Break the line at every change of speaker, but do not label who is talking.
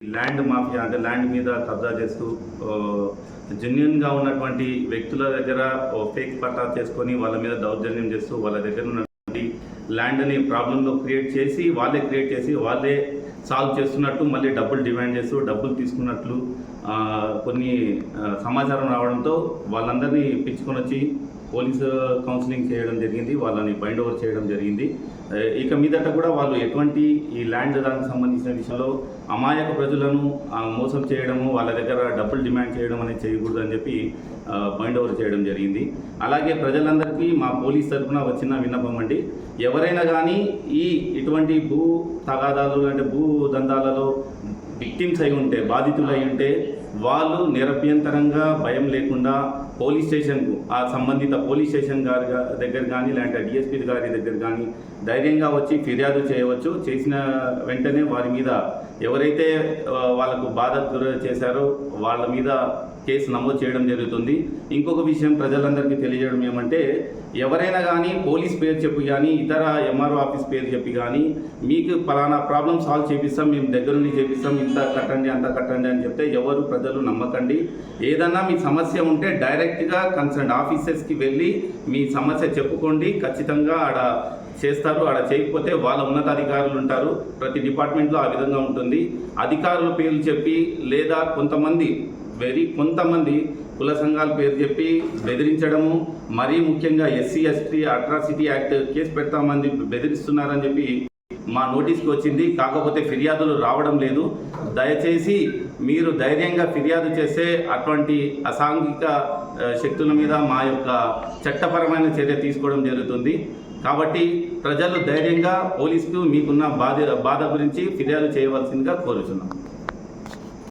Land mafia అంటే land మీద కబ్జా చేస్తూ జెన్యున్గా ఉన్నటువంటి వ్యక్తుల దగ్గర ఫేక్ పట్టా చేసుకొని వాళ్ళ మీద దౌర్జన్యం చేస్తూ వాళ్ళ దగ్గర ఉన్నటువంటి ల్యాండ్ని ప్రాబ్లంలో క్రియేట్ చేసి వాళ్ళే క్రియేట్ చేసి వాళ్ళే సాల్వ్ చేస్తున్నట్టు మళ్ళీ డబ్బులు డిమాండ్ చేస్తూ డబ్బులు తీసుకున్నట్లు కొన్ని సమాచారం రావడంతో వాళ్ళందరినీ పిచ్చుకొని వచ్చి పోలీసు కౌన్సిలింగ్ చేయడం జరిగింది వాళ్ళని బైండ్ ఓవర్ చేయడం జరిగింది. ఇక మీదట కూడా వాళ్ళు ఎటువంటి ఈ ల్యాండ్ దానికి సంబంధించిన విషయంలో అమాయక ప్రజలను మోసం చేయడము వాళ్ళ దగ్గర డబ్బులు డిమాండ్ చేయడం అనేది చేయకూడదు అని చెప్పి బైండ్ ఓవర్ చేయడం జరిగింది. అలాగే ప్రజలందరూ ప్రజలందరికీ మా పోలీస్ తరఫున వచ్చిన విన్నపం అండి. ఎవరైనా కానీ ఈ ఇటువంటి భూ తగాదాలు అంటే భూ దందాలలో విక్టిమ్స్ అయి ఉంటే బాధితులు అయి ఉంటే వాళ్ళు నిరభ్యంతరంగా భయం లేకుండా పోలీస్ స్టేషన్కు ఆ సంబంధిత పోలీస్ స్టేషన్ గారి దగ్గర కానీ లేదంటే డిఎస్పీ గారి దగ్గర కానీ ధైర్యంగా వచ్చి ఫిర్యాదు చేయవచ్చు. చేసిన వెంటనే వారి మీద ఎవరైతే వాళ్ళకు బాధ చేశారో వాళ్ళ మీద కేసు నమోదు చేయడం జరుగుతుంది. ఇంకొక విషయం ప్రజలందరికీ తెలియజేయడం ఏమంటే ఎవరైనా కానీ పోలీస్ పేరు చెప్పి కానీ ఇతర ఎంఆర్ఓ ఆఫీస్ పేరు చెప్పి కానీ మీకు పలానా ప్రాబ్లం సాల్వ్ చేపిస్తాం మేము దగ్గరుండి చేపిస్తాం ఇంత కట్టండి అంత కట్టండి అని చెప్తే ఎవరు ప్రజలు నమ్మకండి. ఏదన్నా మీ సమస్య ఉంటే డైరెక్ట్గా కన్సర్న్ ఆఫీసెస్కి వెళ్ళి మీ సమస్య చెప్పుకోండి. ఖచ్చితంగా ఆడ చేస్తారు ఆడ చేయకపోతే వాళ్ళ ఉన్నతాధికారులు ఉంటారు. ప్రతి డిపార్ట్మెంట్లో ఆ విధంగా ఉంటుంది. అధికారుల పేర్లు చెప్పి లేదా కొంతమంది వెరీ కొంతమంది కుల సంఘాల పేరు చెప్పి బెదిరించడము మరీ ముఖ్యంగా SC ST atrocity act case పెడతామని బెదిరిస్తున్నారని చెప్పి మా నోటీస్కి వచ్చింది. కాకపోతే ఫిర్యాదులు రావడం లేదు. దయచేసి మీరు ధైర్యంగా ఫిర్యాదు చేస్తే అటువంటి అసాంఘిక శక్తుల మీద మా యొక్క చట్టపరమైన చర్య తీసుకోవడం జరుగుతుంది. కాబట్టి ప్రజలు ధైర్యంగా పోలీసుకు మీకున్న బాధ బాధ గురించి ఫిర్యాదు చేయవలసిందిగా కోరుచున్నాం.